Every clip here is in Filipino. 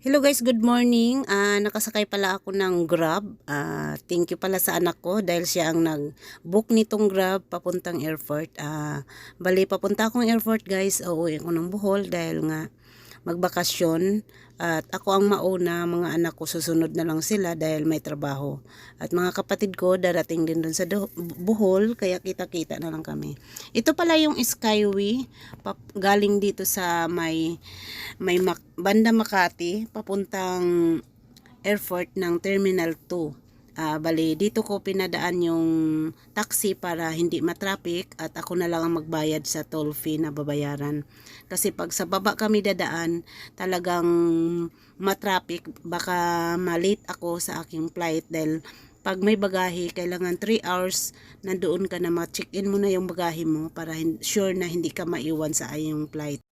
Hello guys, good morning. Ah, nakasakay pala ako ng Grab. Ah, thank you pala sa anak ko dahil siya ang nag-book nitong Grab papuntang airport. Ah, bali papunta akong airport guys. Uuwi ako ng Bohol dahil nga magbakasyon at ako ang mauna, mga anak ko susunod na lang sila dahil may trabaho. At mga kapatid ko darating din dun sa Bohol kaya kita-kita na lang kami. Ito pala yung Skyway galing dito sa may may Mac- banda Makati papuntang airport ng Terminal 2. Ah, bali, dito ko pinadaan yung taxi para hindi matraffic at ako na lang ang magbayad sa toll fee na babayaran. Kasi pag sa baba kami dadaan, talagang matraffic, baka malate ako sa aking flight dahil pag may bagahe, kailangan 3 hours nandoon ka na ma-check-in mo na yung bagahe mo para sure na hindi ka maiwan sa iyong flight.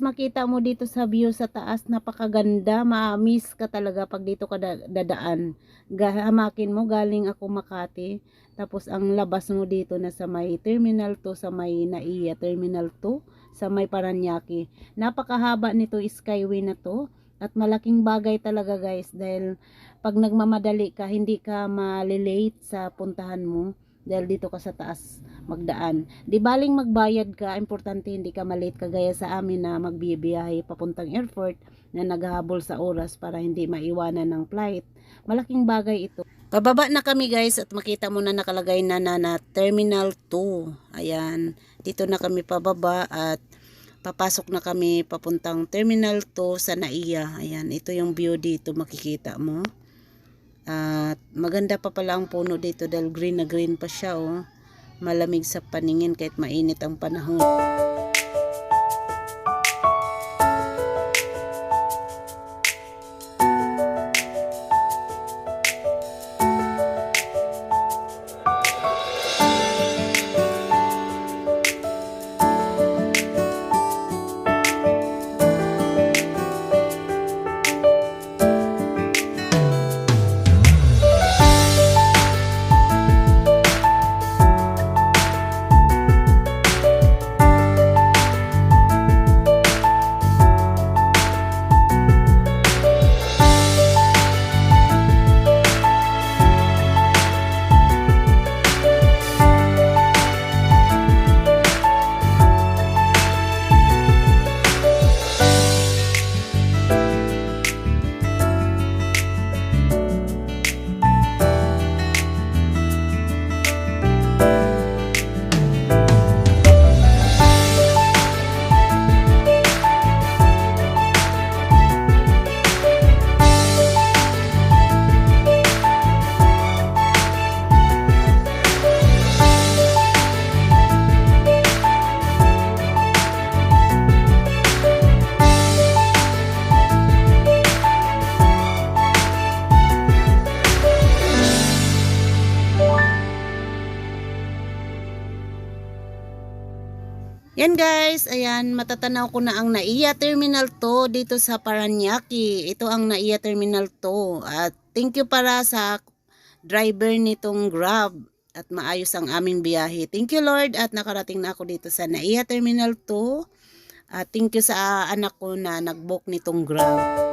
Makita mo dito sa view sa taas, napakaganda. Ma-miss ka talaga pag dito ka da- dadaan. Gahamakin mo, galing ako Makati. Tapos ang labas mo dito na sa may Terminal 2, sa may Naiya Terminal 2, sa may Paranaque. Napakahaba nito skyway na to. At malaking bagay talaga guys dahil pag nagmamadali ka, hindi ka malilate sa puntahan mo dahil dito ka sa taas magdaan. Di baling magbayad ka, importante hindi ka malate kagaya sa amin na magbibiyahe papuntang airport na naghahabol sa oras para hindi maiwanan ng flight. Malaking bagay ito. Pababa na kami guys at makita mo na nakalagay na na, na Terminal 2. Ayan, dito na kami pababa at papasok na kami papuntang Terminal 2 sa Naiya. Ayan, ito yung view dito makikita mo. At maganda pa pala ang puno dito dahil green na green pa siya oh. Malamig sa paningin kahit mainit ang panahon. Ayan, matatanaw ko na ang Naiya Terminal 2 dito sa Paranaque. Ito ang Naiya Terminal 2. At thank you para sa driver nitong Grab at maayos ang aming biyahe. Thank you Lord at nakarating na ako dito sa Naiya Terminal 2. At thank you sa anak ko na nag-book nitong Grab.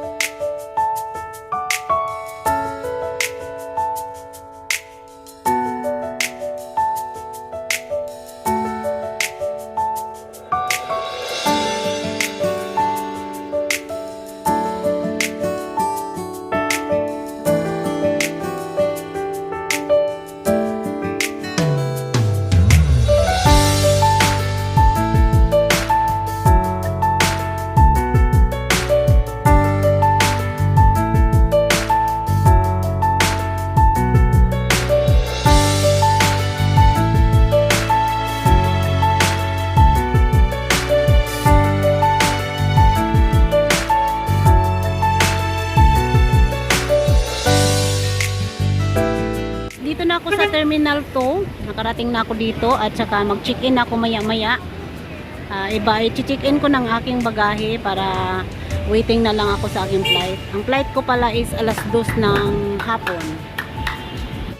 Dito na ako sa Terminal 2. Nakarating na ako dito at saka mag-check-in ako maya-maya. Ah, iba, i-check-in ko ng aking bagahe para waiting na lang ako sa aking flight. Ang flight ko pala is alas 2 ng hapon.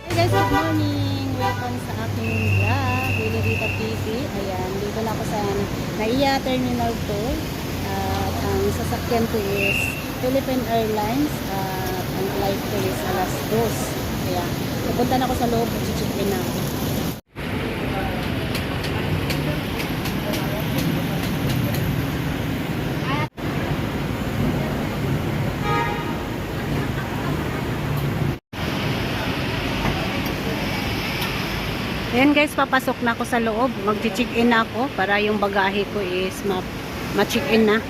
Hey guys, good morning! Welcome sa aking vlog, Willie Rita TV. Ayan, dito na ako sa Naiya Terminal 2. At ang sasakyan ko is Philippine Airlines. At ang flight ko is alas 2. Kaya, pupunta na ako sa loob, mag-check-in na ako. Ayan guys, papasok na ako sa loob. Mag-check-in na ako para yung bagahe ko is ma- ma-check-in na.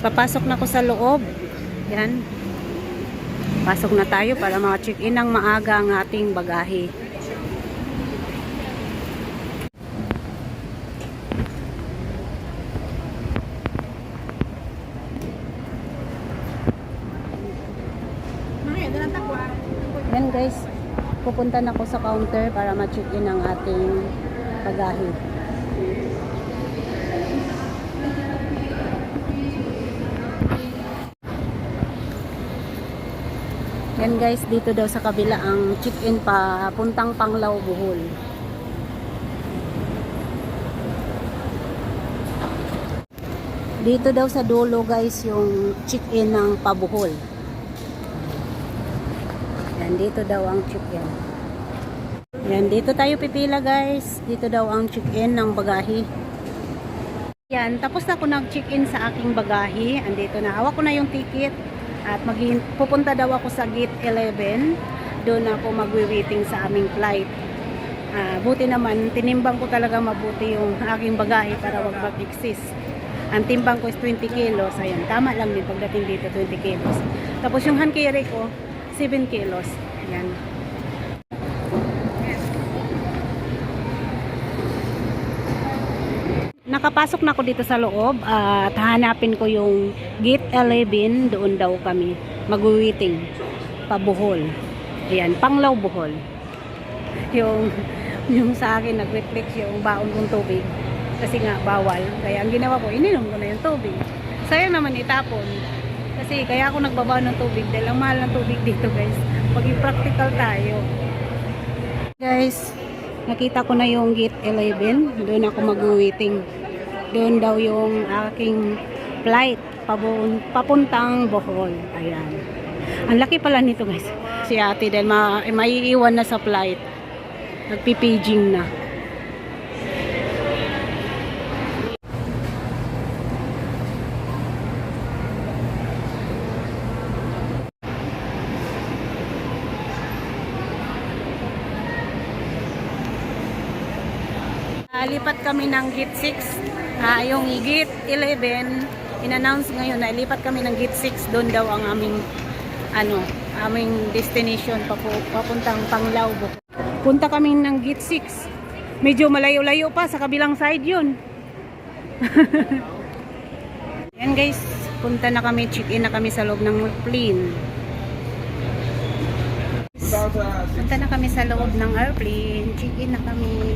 Papasok na ako sa loob. Yan. Pasok na tayo para ma-check-in ng maaga ang ating bagahe. Yan guys, pupunta na ako sa counter para ma-check in ang ating bagahe. Yan guys, dito daw sa kabila ang check-in pa puntang Panglao, Bohol. Dito daw sa dulo guys yung check-in ng Pabuhol. Yan, dito daw ang check-in. Yan, dito tayo pipila guys. Dito daw ang check-in ng bagahe. Yan, tapos na ako nag-check-in sa aking bagahe. Andito na. Hawak ko na yung ticket. At pupunta daw ako sa gate 11. Doon ako magwi-waiting sa aming flight. Ah, buti naman, tinimbang ko talaga mabuti yung aking bagahe para wag mag-exist. Ang timbang ko is 20 kilos. Ayan, tama lang din pagdating dito, 20 kilos. Tapos yung hand carry ko, 7 kilos. Ayan. Nakapasok na ako dito sa loob at hanapin ko yung gate 11. Doon daw kami mag-waiting. Pabuhol. Ayan, Panglaw Bohol. Yung, yung sa akin nag-reflex yung baon kong tubig. Kasi nga bawal. Kaya ang ginawa ko, ininom ko na yung tubig. Sayang naman itapon. Kasi kaya ako nagbabaw ng tubig dahil ang mahal ng tubig dito guys. Pag practical tayo. Guys, nakita ko na yung gate 11. Doon ako mag-waiting. Doon daw yung aking flight pabun papuntang Bohol. Ayan. Ang laki pala nito guys. Si ate dahil ma maiiwan na sa flight. Nagpipaging na. Ah, lipat kami ng gate 6. Ah, yung gate 11, in-announce ngayon na lipat kami ng gate 6. Doon daw ang aming ano, aming destination papu papuntang Panglao. Punta kami ng gate 6. Medyo malayo-layo pa sa kabilang side 'yun. Yan guys, punta na kami, check-in na kami sa loob ng plane. Punta na kami sa loob ng airplane. Check-in na kami.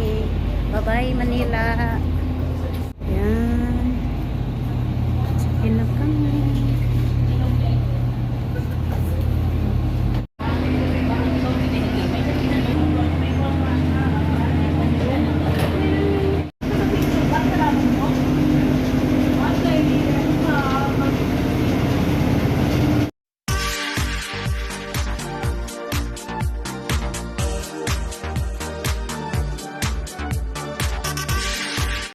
Bye-bye, Manila. Ayan. Sakin na.